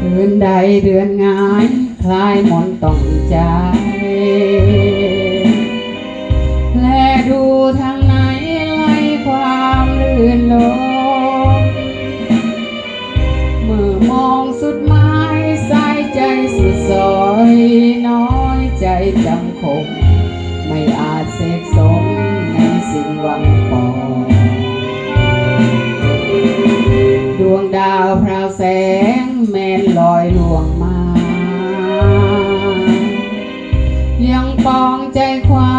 เดือนใดเดือนงายคลายมนต์ต้องใจ จจำคงไม่อาจเสกสมในสิ่งหวังปองดวงดาวพราวแสงแม่นลอยลวงมา ยังปองใจความ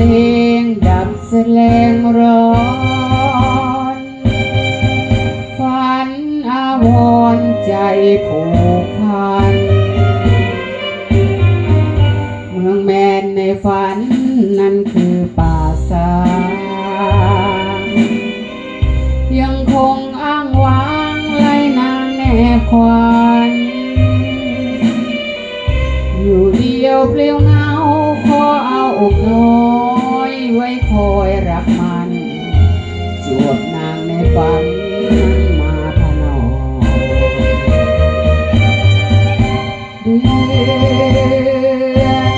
ลงดับแสลงร้อนฝันอาวรใจผูกพัน เมืองแมนในฝันนั้นคือป่าสางยังคงอ้างว้างไล่นางแน่ควัน ไว้คอยรักมันจวบนางในฝันนั้นมาพนอเดือน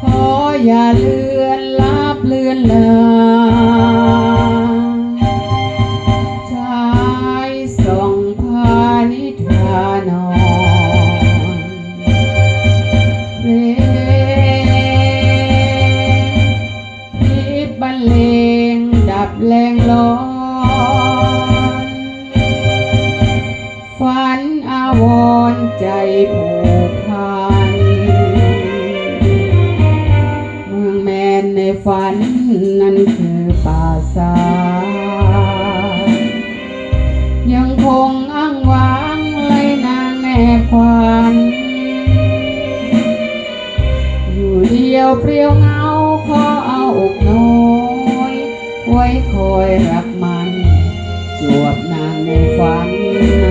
ขออย่าเลือนลับเลือนลา บรรเลงดับแรงร้อน ฝันอาวรใจผูกพันเมืองแมนในฝันนั้นคือป่าสางยังคงอ้างว้างไล่นางแน่ควันอยู่เดียวเปลี่ยวเงา ขอเอาอกน้อยไว้คอยรักมัน จวบนางในฝัน